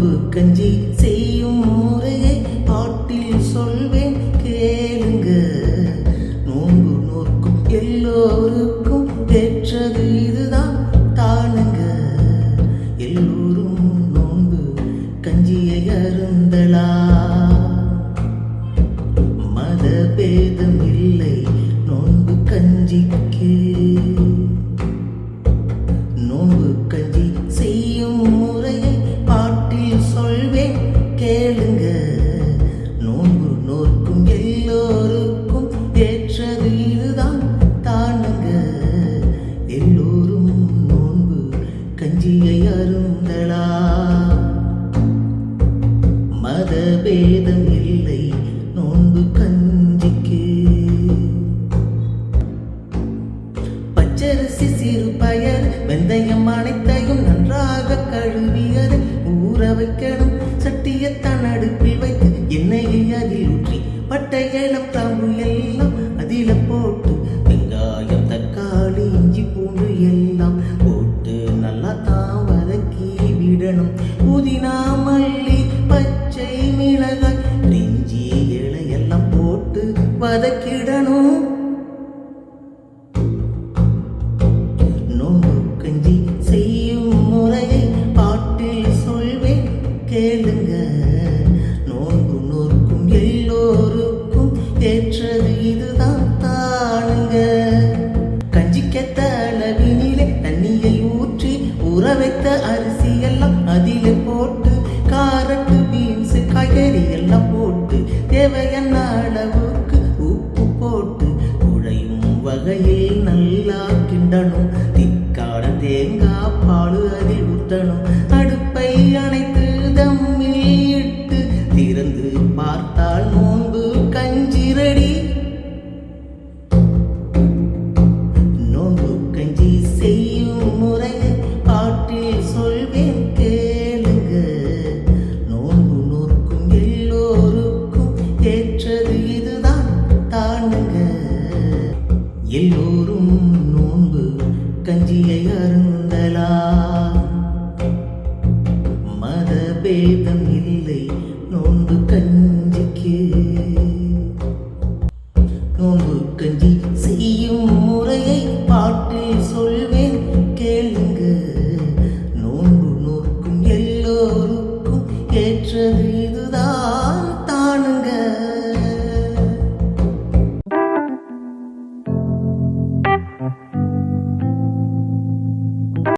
நோன்பு கஞ்சி செய்யும் முறையை பாட்டில் சொல்வேன். கேளுங்க. நோன்பு நோக்கும் எல்லோருக்கும் பெற்றது இதுதான் தானுங்க. எல்லோரும் நோன்பு கஞ்சியை அருந்தலா. மத பேதம் இல்லை நோன்பு கஞ்சிக்கு. நோன்பு கஞ்சி செய்யும் கஞ்சியை அருந்தளா மதபேதம் இல்லை நோன்பு கஞ்சிக்கு. பச்சரிசி சிறு பயர் வெந்தயம் அனைத்தையும் நன்றாக கழுவியது. ஊற வைக்கணும் சட்டியத்தான் அடுப்பில் வைத்து எண்ணெயை அதில் ஊற்றி பட்டை ஏலம் தாம்பு எல்லாம் அதில போட்டு கீழ ஊதணும் அடுப்பை அணைத்து தம்மில் இட்டு திறந்து பார்த்தால் நோன்பு கஞ்சிரடி. நோன்பு கஞ்சி செய்யும் முறையை பாட்டில் சொல்வேன் கேளுங்க. நோன்பு நோர்க்கும் எல்லோருக்கும் ஏற்றது இதுதான் தானுங்க. எல்லோரும் நோன்பு கஞ்சியை அருள் பேதம் இல்லை. நோன்பு கஞ்சிக்கு. நோன்பு கஞ்சி செய்யும் முறையை பாட்டில் சொல்வேன். கேளுங்க. நோன்பு நோக்கும் எல்லோருக்கும் ஏற்றது